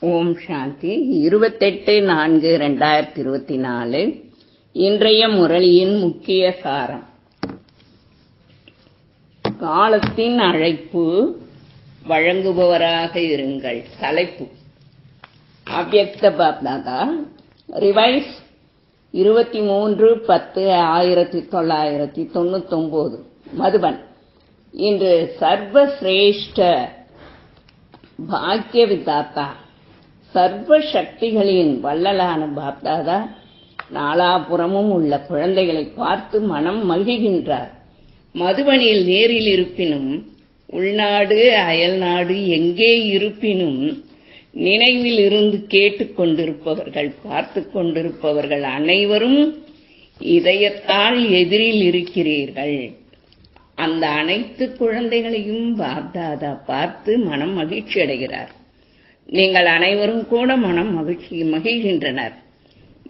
ஓம் சாந்தி. இருபத்தெட்டு நான்கு ரெண்டாயிரத்தி இருபத்தி நாலு இன்றைய முரளியின் முக்கிய சாரம். காலத்தின் அழைப்பு வழங்குபவராக இருங்கள் தலைப்பு. அவ்வக்த பாப்தாதா ரிவைஸ் இருபத்தி மூன்று பத்து ஆயிரத்தி தொள்ளாயிரத்தி தொண்ணூத்தொம்போது மதுபன். இன்று சர்வசிரேஷ்ட பாக்கிய விதாத்தா சர்வ சக்திகளின் வள்ளலான பாப்தாதா நாலாபுறமும் உள்ள குழந்தைகளை பார்த்து மனம் மகிழ்கின்றார். மதுபனியில் நேரில் இருப்பினும் உள்நாடு அயல்நாடு எங்கே இருப்பினும் நினைவில் இருந்து கேட்டுக்கொண்டிருப்பவர்கள் பார்த்து கொண்டிருப்பவர்கள் அனைவரும் இதயத்தால் எதிரில் இருக்கிறீர்கள். அந்த அனைத்து குழந்தைகளையும் பாப்தாதா பார்த்து மனம் மகிழ்ச்சி அடைகிறார் நீங்கள் அனைவரும் கூட மனம் மகிழ்ச்சி மகிழ்கின்றனர்.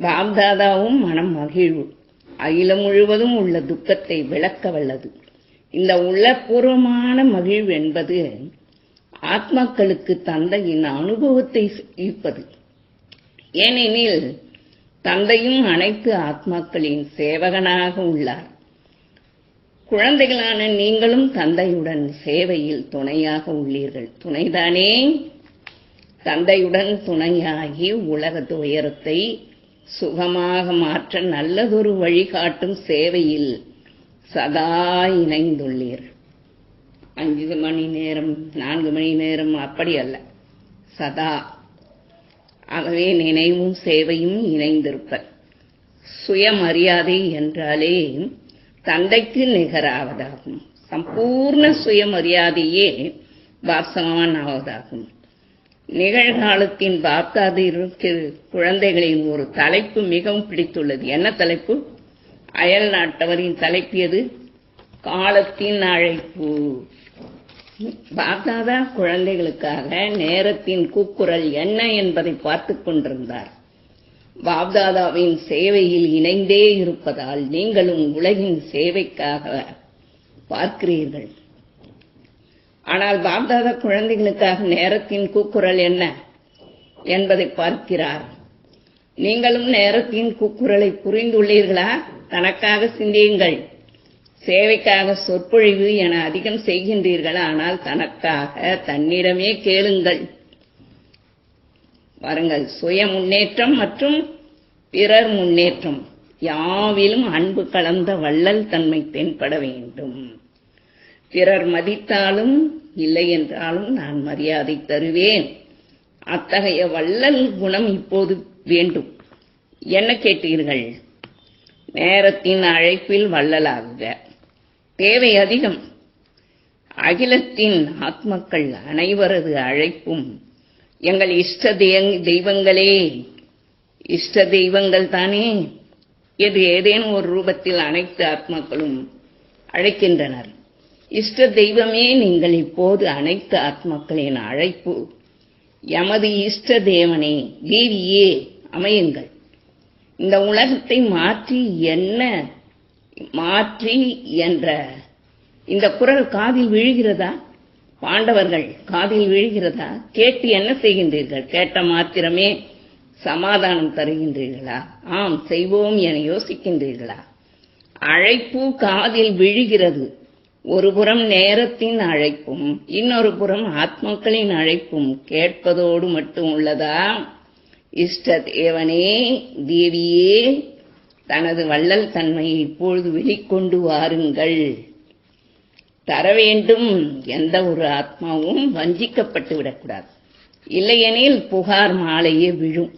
பாப்தாதாவும் மனம் மகிழ்வு. அகிலம் முழுவதும் உள்ள துக்கத்தை விளக்க வல்லது. இந்த உள்ளபூர்வமான மகிழ்வு என்பது ஆத்மாக்களுக்கு தந்தையின் அனுபவத்தை ஈர்ப்பது. ஏனெனில் தந்தையும் அனைத்து ஆத்மாக்களின் சேவகனாக உள்ளார். குழந்தைகளான நீங்களும் தந்தையுடன் சேவையில் துணையாக உள்ளீர்கள். துணைதானே? தந்தையுடன் துணையாகி உலக துயரத்தை சுகமாக மாற்ற நல்லதொரு வழிகாட்டும் சேவையில் சதா இணைந்துள்ளீர். அஞ்சு மணி நேரம் நான்கு மணி நேரம் அப்படி அல்ல. சதா. ஆகவே நினைவும் சேவையும் இணைந்திருப்பர். சுயமரியாதை என்றாலே தந்தைக்கு நிகராவதாகும். சம்பூர்ண சுயமரியாதையே வாசகவான் ஆவதாகும் நிகழ்காலத்தின் பாப்தாது இருக்கிற குழந்தைகளின் ஒரு தலைப்பு மிகவும் பிடித்துள்ளது. என்ன தலைப்பு? அயல் நாட்டவரின் தலைப்பு எது? காலத்தின் அழைப்பு. பாப்தாதா குழந்தைகளுக்காக நேரத்தின் கூக்குரல் என்ன என்பதை பார்த்து கொண்டிருந்தார். பாப்தாதாவின் சேவையில் இணைந்தே இருப்பதால் நீங்களும் உலகின் சேவைக்காக பார்க்கிறீர்கள். ஆனால் பாப்தாதா குழந்தைகளுக்காக நேரத்தின் கூக்குரல் என்ன என்பதை பார்க்கிறார். நீங்களும் நேரத்தின் கூக்குரலை புரிந்துள்ளீர்களா? தனக்காக சிந்தியுங்கள். சேவைக்காக சொற்பொழிவு என அதிகம் செய்கின்றீர்கள்? ஆனால் தனக்காக தன்னிடமே கேளுங்கள். பாருங்கள் சுய முன்னேற்றம் மற்றும் பிறர் முன்னேற்றம். யாவிலும் அன்பு கலந்த வள்ளல் தன்மை தென்பட வேண்டும். பிறர் மதித்தாலும் இல்லை என்றாலும் நான் மரியாதை தருவேன். அத்தகைய வள்ளல் குணம் இப்போது வேண்டும். என்ன கேட்டீர்கள்? நேரத்தின் அழைப்பில் வள்ளலாகுக. தேவை அதிகம். அகிலத்தின் ஆத்மக்கள் அனைவரது அழைப்பும் எங்கள் இஷ்ட தெய்வங்களே. இஷ்ட தெய்வங்கள் தானே. இது ஏதேனும் ஒரு ரூபத்தில் அனைத்து ஆத்மாக்களும் அழைக்கின்றனர். இஷ்ட தெய்வமே நீங்கள் இப்போது அனைத்து ஆத்மாக்களின் அழைப்பு. எமது இஷ்ட தேவனே தேவியே அமையுங்கள். இந்த உலகத்தை மாற்றி என்ன மாற்றி என்ற இந்த குரல் காதில் விழுகிறதா? பாண்டவர்கள் காதில் விழுகிறதா? கேட்டு என்ன செய்கின்றீர்கள்? கேட்ட மாத்திரமே சமாதானம் தருகின்றீர்களா? ஆம் செய்வோம் என யோசிக்கின்றீர்களா? அழைப்பு காதில் விழுகிறது. ஒரு புறம் நேரத்தின் அழைப்பும் இன்னொரு புறம் ஆத்மக்களின் அழைப்பும் கேட்பதோடு மட்டும் உள்ளதா? இஷ்ட தேவனே தேவியே தனது வள்ளல் தன்மையை இப்பொழுது வெளிக்கொண்டு வாருங்கள். தர வேண்டும் எந்த ஒரு ஆத்மாவும் வஞ்சிக்கப்பட்டு விடக்கூடாது. இல்லையெனில் புகார் மாலையே விழும்.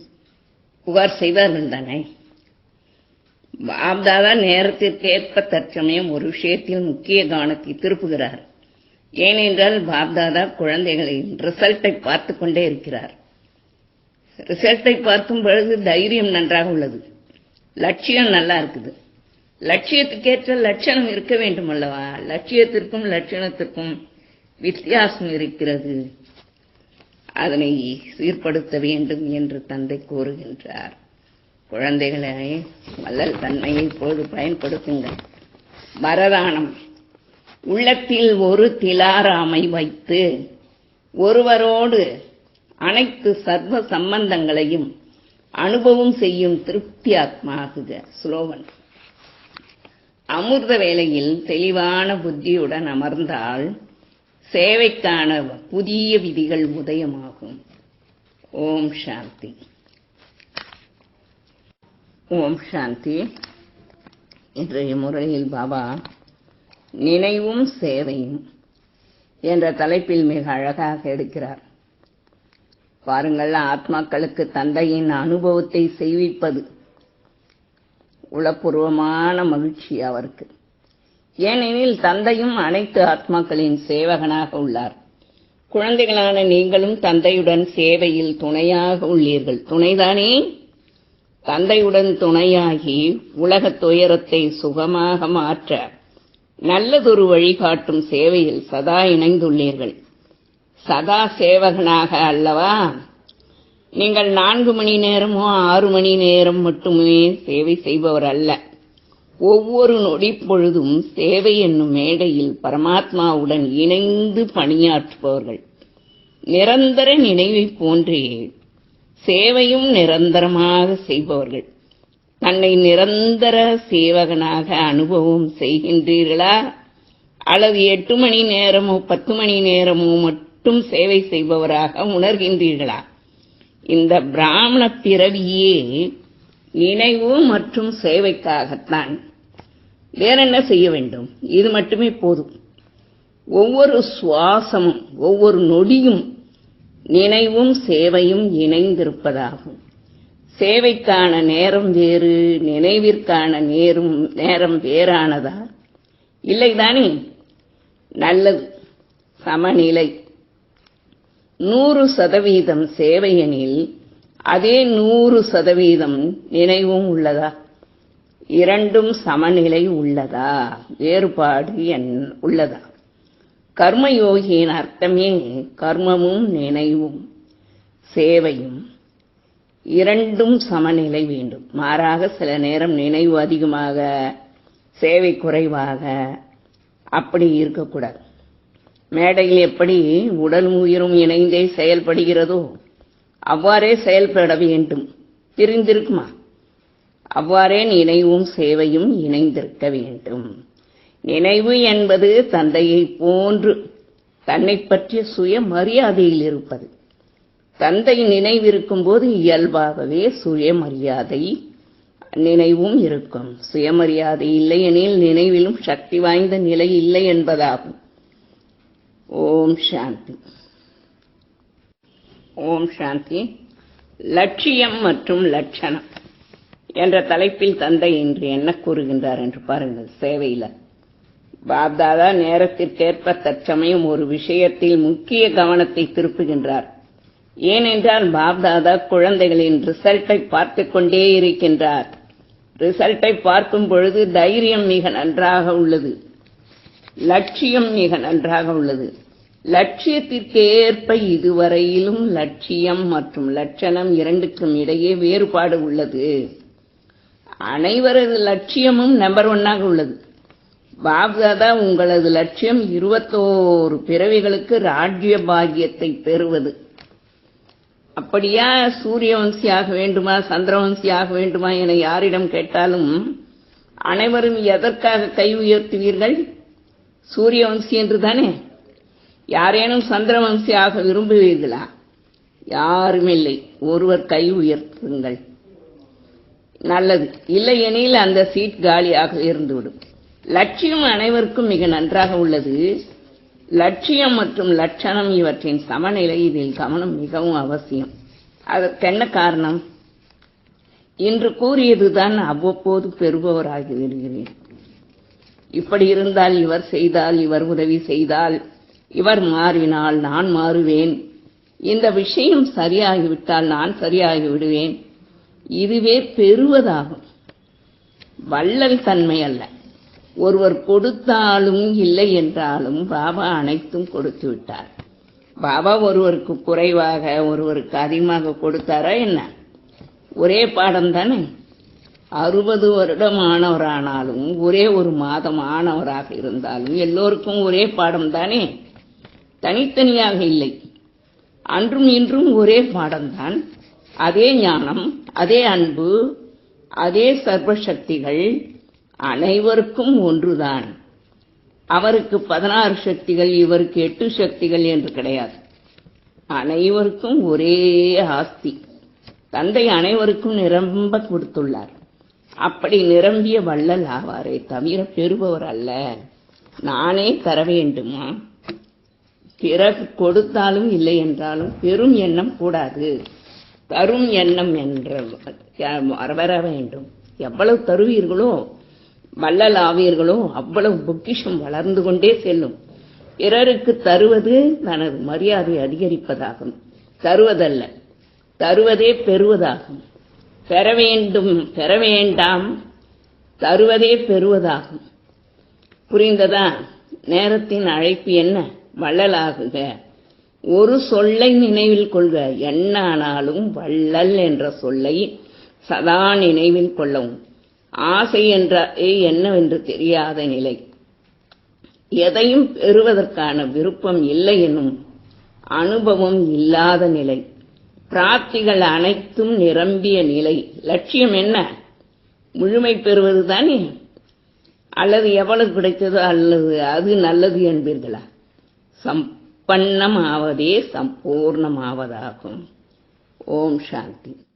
புகார் செய்வார்கள் தானே பாப்தாதா நேரத்திற்கேற்ப தற்சமயம் ஒரு விஷயத்தில் முக்கிய கவனத்தை திருப்புகிறார். ஏனென்றால் பாப்தாதா குழந்தைகளின் ரிசல்ட்டை பார்த்து கொண்டே இருக்கிறார். ரிசல்ட்டை பார்க்கும் பொழுது தைரியம் நன்றாக உள்ளது. லட்சியம் நல்லா இருக்குது. லட்சியத்துக்கேற்ற லட்சணம் இருக்க வேண்டும் அல்லவா? லட்சியத்திற்கும் லட்சணத்திற்கும் வித்தியாசம் இருக்கிறது. அதனை சீர்படுத்த வேண்டும் என்று தந்தை கூறுகின்றார். குழந்தைகளை வள்ளல் தன்மையை இப்போது பயன்படுத்துங்கள். வரதானம். உள்ளத்தில் ஒரு திலாராமை வைத்து ஒருவரோடு அனைத்து சர்வ சம்பந்தங்களையும் அனுபவம் செய்யும் திருப்தி ஆத்மாகுக ஸ்லோகன் அமிர்த வேளையில் தெளிவான புத்தியுடன் அமர்ந்தால் சேவைக்கான புதிய விதிகள் உதயமாகும். ஓம் சாந்தி. ஓம் சாந்தி. இன்றைய முறையில் பாபா நினைவும் சேவையும் என்ற தலைப்பில் மிக அழகாக எடுக்கிறார். பாருங்கள் ஆத்மாக்களுக்கு தந்தையின் அனுபவத்தை செய்விப்பது உளப்பூர்வமான மகிழ்ச்சி அவருக்கு. ஏனெனில் தந்தையும் அனைத்து ஆத்மாக்களின் சேவகனாக உள்ளார். குழந்தைகளான நீங்களும் தந்தையுடன் சேவையில் துணையாக உள்ளீர்கள். துணைதானே? தந்தையுடன் துணையாகி உலகத் துயரத்தை சுகமாக மாற்ற நல்லதொரு வழிகாட்டும் சேவையில் சதா இணைந்துள்ளீர்கள். சதா சேவகனாக அல்லவா? நீங்கள் நான்கு மணி நேரமோ ஆறு மணி நேரம் மட்டுமே சேவை செய்பவர் அல்ல. ஒவ்வொரு நொடி பொழுதும் சேவை என்னும் மேடையில் பரமாத்மாவுடன் இணைந்து பணியாற்றுபவர்கள். நிரந்தர நினைவை போன்றே சேவையும் நிரந்தரமாக செய்பவர்கள். தன்னை நிரந்தர சேவகனாக அனுபவம் செய்கின்றீர்களா? அல்லது எட்டு மணி நேரமோ பத்து மணி நேரமோ மட்டும் சேவை செய்பவராக உணர்கின்றீர்களா? இந்த பிராமண பிறவியே நினைவு மற்றும் சேவைக்காகத்தான். வேற என்ன செய்ய வேண்டும்? இது மட்டுமே போதும். ஒவ்வொரு சுவாசமும் ஒவ்வொரு நொடியும் நினைவும் சேவையும் இணைந்திருப்பதாகும். சேவைக்கான நேரம் வேறு நினைவிற்கான நேரும் நேரம் வேறானதா இல்லைதானே? நல்லது. சமநிலை. நூறு சதவீதம் சேவையெனில் அதே நூறு சதவீதம் நினைவும் உள்ளதா? இரண்டும் சமநிலை உள்ளதா? வேறுபாடு என் உள்ளதா? கர்மயோகியின் அர்த்தமே கர்மமும் நினைவும் சேவையும் இரண்டும் சமநிலை வேண்டும். மாறாக சில நேரம் நினைவு அதிகமாக சேவை குறைவாக அப்படி இருக்கக்கூடாது. மேடையில் எப்படி உடல் உயிரும் இணைந்தே செயல்படுகிறதோ அவ்வாறே செயல்பட வேண்டும். பிரிந்திருக்குமா? அவ்வாறே நினைவும் சேவையும் இணைந்திருக்க வேண்டும். நினைவு என்பது தந்தையை போன்று தன்னை பற்றிய சுய மரியாதையில் இருப்பது. தந்தை நினைவிருக்கும் போது இயல்பாகவே சுயமரியாதை நினைவும் இருக்கும். சுயமரியாதை இல்லையெனில் நினைவிலும் சக்தி வாய்ந்த நிலை இல்லை என்பதாகும். ஓம் சாந்தி. ஓம் சாந்தி. லட்சியம் மற்றும் லட்சணம் என்ற தலைப்பில் தந்தை இன்று என்ன கூறுகின்றார் என்று பாருங்கள். சேவையில. பாப்தாதா நேரத்திற்கேற்ப தற்சமயம் ஒரு விஷயத்தில் முக்கிய கவனத்தை திருப்புகின்றார். ஏனென்றால் பாப்தாதா குழந்தைகளின் ரிசல்ட்டை பார்த்து கொண்டே இருக்கின்றார். ரிசல்ட்டை பார்க்கும் பொழுது தைரியம் மிக நன்றாக உள்ளது. லட்சியம் மிக நன்றாக உள்ளது. லட்சியத்திற்கு ஏற்ப இதுவரையிலும் லட்சியம் மற்றும் லட்சணம் இரண்டுக்கும் இடையே வேறுபாடு உள்ளது. அனைவரது லட்சியமும் நம்பர் ஒன்னாக உள்ளது. பாப்தாதா உங்களது லட்சியம் இருபத்தோரு பிறவிகளுக்கு ராஜ்ய பாகியத்தை பெறுவது. அப்படியா சூரியவம்சியாக வேண்டுமா சந்திரவம்சியாக வேண்டுமா என யாரிடம் கேட்டாலும் அனைவரும் எதற்காக கை உயர்த்துவீர்கள்? சூரியவம்சி என்று தானே யாரேனும் சந்திரவம்சியாக விரும்புவீர்களா? யாரும் இல்லை. ஒருவர் கை உயர்த்துங்கள். நல்லது. இல்லையெனில் அந்த சீட் காலியாக இருந்துவிடும். லட்சியம் அனைவருக்கும் மிக நன்றாக உள்ளது. லட்சியம் மற்றும் லட்சணம் இவற்றின் சமநிலை இதில் கவனம் மிகவும் அவசியம். அதற்கென்ன காரணம்? இன்று கூறியதுதான் அவ்வப்போது பெறுபவராகி வருகிறேன். இப்படி இருந்தால் இவர் செய்தால் இவர் உதவி செய்தால் இவர் மாறினால் நான் மாறுவேன். இந்த விஷயம் சரியாகிவிட்டால் நான் சரியாகி விடுவேன். இதுவே பெறுவதாகும். வள்ளல் தன்மை அல்ல. ஒருவர் கொடுத்தாலும் இல்லை என்றாலும் பாபா அனைத்தும் கொடுத்து விட்டார். பாபா ஒருவருக்கு குறைவாக ஒருவருக்கு அதிகமாக கொடுத்தாரா என்ன? ஒரே பாடம் தானே? அறுபது வருடம் ஆனவரானாலும் ஒரே ஒரு மாதம் ஆனவராக இருந்தாலும் எல்லோருக்கும் ஒரே பாடம் தானே? தனித்தனியாக இல்லை. அன்றும் இன்றும் ஒரே பாடம்தான் அதே ஞானம் அதே அன்பு அதே சர்வசக்திகள் அனைவருக்கும் ஒன்றுதான். அவருக்கு பதினாறு சக்திகள் இவருக்கு எட்டு சக்திகள் என்று கிடையாது. அனைவருக்கும் ஒரே ஆஸ்தி. தந்தை அனைவருக்கும் நிரம்ப கொடுத்துள்ளார். அப்படி நிரம்பிய வள்ளல் ஆவாரே தவிர பெறுபவர் அல்ல. நானே தர வேண்டுமா? பிறகு கொடுத்தாலும் இல்லை என்றாலும் பெரும் எண்ணம் கூடாது. தரும் எண்ணம் என்ற வர வேண்டும். எவ்வளவு தருவீர்களோ வள்ளல் ஆவீர்களோ அவ்வளவு பொக்கிஷம் வளர்ந்து கொண்டே செல்லும். பிறருக்கு தருவது தனது மரியாதை அதிகரிப்பதாகும். தருவதல்ல. தருவதே பெறுவதாகும். பெற வேண்டும் பெற வேண்டாம். தருவதே பெறுவதாகும். புரிந்ததா? நேரத்தின் அழைப்பு என்ன? வள்ளலாகுக. ஒரு சொல்லை நினைவில் கொள்க. என்ன ஆனாலும் வள்ளல் என்ற சொல்லை சதா நினைவில் கொள்ளவும். ஆசை என்றாலே என்னவென்று தெரியாத நிலை. எதையும் பெறுவதற்கான விருப்பம் இல்லை என்னும் அனுபவம் இல்லாத நிலை. பிராப்திகள் அனைத்தும் நிரம்பிய நிலை. லட்சியம் என்ன? முழுமை பெறுவது தானே? அல்லது எவ்வளவு கிடைத்ததோ அல்லது அது நல்லது என்பீர்களா? சம்பன்னமாவதே சம்பூர்ணமாவதாகும். ஓம் சாந்தி.